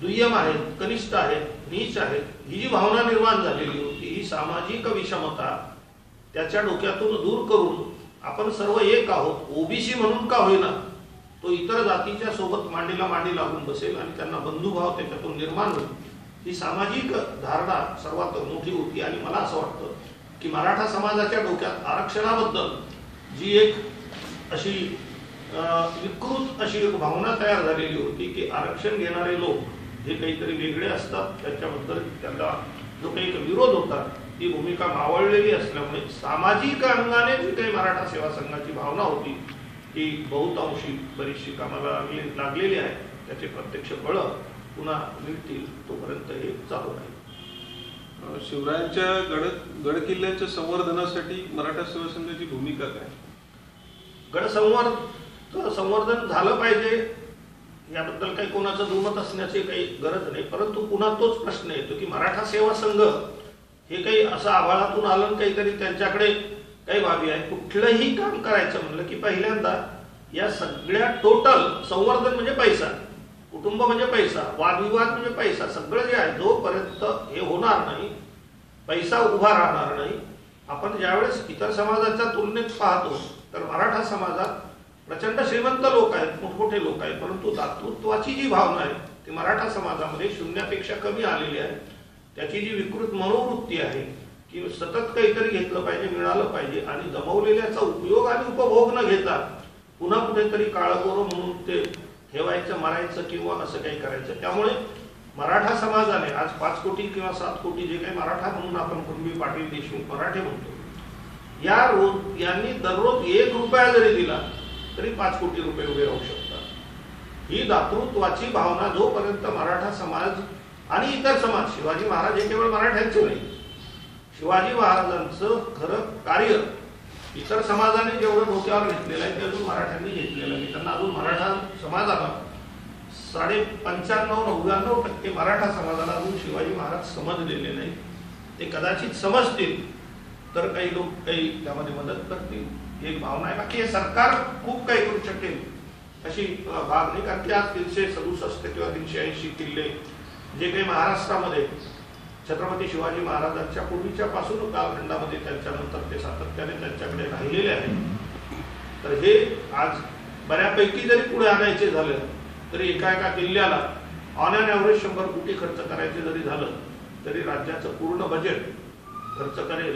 दुय्यम आहेत कनिष्ठ आहेत नीच आहेत ही जी भावना निर्माण झालेली होती ही सामाजिक विषमता त्याच्या डोक्यातून दूर करून आपण सर्व एक आहोत ओबीसी म्हणून का होईना तो इतर जातीच्या सोबत मांडीला मांडी लागून बसेल आणि त्यांना बंधुभाव त्याच्यातून निर्माण होईल. ही सामाजिक धारणा सर्वात मोठी होती आणि मला असं वाटतं की मराठा समाजाच्या डोक्यात आरक्षणाबद्दल जी एक अशी विकृत अशी एक भावना तयार झालेली होती की आरक्षण घेणारे लोक जे काहीतरी वेगळे असतात त्याच्याबद्दल त्यांना जो काही विरोध होता ती भूमिका मावळलेली असल्यामुळे सामाजिक अंगाने जी काही मराठा सेवा संघाची भावना होती ती बहुतांशी बरीचशी कामाला लागले- लागलेली आहे. त्याचे प्रत्यक्ष फळ पुन्हा मिळतील तोपर्यंत हे चालू राहील. शिवरायांच्या गड गड किल्ल्यांच्या संवर्धनासाठी मराठा सेवा संघाची भूमिका काय? गडसंवर्ध संवर्धन झालं पाहिजे. याबद्दल काही कोणाचं दुमत असण्याची काही गरज नाही परंतु पुन्हा तोच प्रश्न येतो की मराठा सेवा संघ हे काही असं आभाळातून आलं आणि काहीतरी त्यांच्याकडे काही बाबी आहे कुठलंही काम करायचं म्हणलं की पहिल्यांदा या सगळ्या टोटल संवर्धन म्हणजे पैसा कुटुंब म्हणजे पैसा वादविवाद म्हणजे पैसा सगळं जे आहे जोपर्यंत हे होणार नाही पैसा उभा राहणार नाही आपण ज्यावेळेस इतर समाजाच्या तुलनेत पाहतो तर मराठा समाजात प्रचंड श्रीमंत लोक आहेत मोठमोठे लोक आहेत परंतु दातृत्वाची जी भावना आहे ती मराठा समाजामध्ये शून्यापेक्षा कमी आलेली आहे. त्याची जी विकृत मनोवृत्ती आहे की सतत काहीतरी घेतलं पाहिजे मिळालं पाहिजे आणि गमवलेल्याचा उपयोग आणि उपभोग न घेता पुन्हा कुठेतरी काळगोर म्हणून ते ठेवायचं मारायचं किंवा असं काही करायचं. त्यामुळे मराठा समाजाने आज पाच कोटी किंवा सात कोटी जे काही मराठा म्हणून आपण कुणबी पाटील देशमुख मराठे म्हणतो या रोज यांनी दररोज एक रुपया जरी दिला तरी पाच कोटी रुपये उभे राहू शकतात. ही दातृत्वाची भावना जोपर्यंत मराठा समाज आणि इतर समाज शिवाजी महाराज हे केवळ मराठ्यांचे नाही शिवाजी महाराजांचं खरं कार्य इतर समाजाने जेवढं डोक्यावर घेतलेलं आहे ते अजून मराठ्यांनी घेतलेलं आहे. त्यांना अजून मराठा समाजाला साडे पंच्याण्णव नव्याण्णव टक्के मराठा समाजाला अजून शिवाजी महाराज समजलेले नाही ते कदाचित समजतील तर काही लोक काही त्यामध्ये मदत करतील. एक भावना आहे. बाकी हे सरकार खूप काही करू शकेल. अशी भाग नाही. कारण की आज तीनशे सदुसष्ट किंवा तीनशे ऐंशी किल्ले जे काही महाराष्ट्रामध्ये छत्रपती शिवाजी महाराजांच्या पूर्वीच्या पासून कालखंडामध्ये त्यांच्यानंतर ते सातत्याने त्यांच्याकडे राहिलेले आहे तर हे आज बऱ्यापैकी जरी पुढे आणायचे झालं तरी एका एका किल्ल्याला ऑन अँड ॲव्हरेज शंभर कोटी खर्च करायचे जरी झालं तरी राज्याचं पूर्ण बजेट खर्च करेल.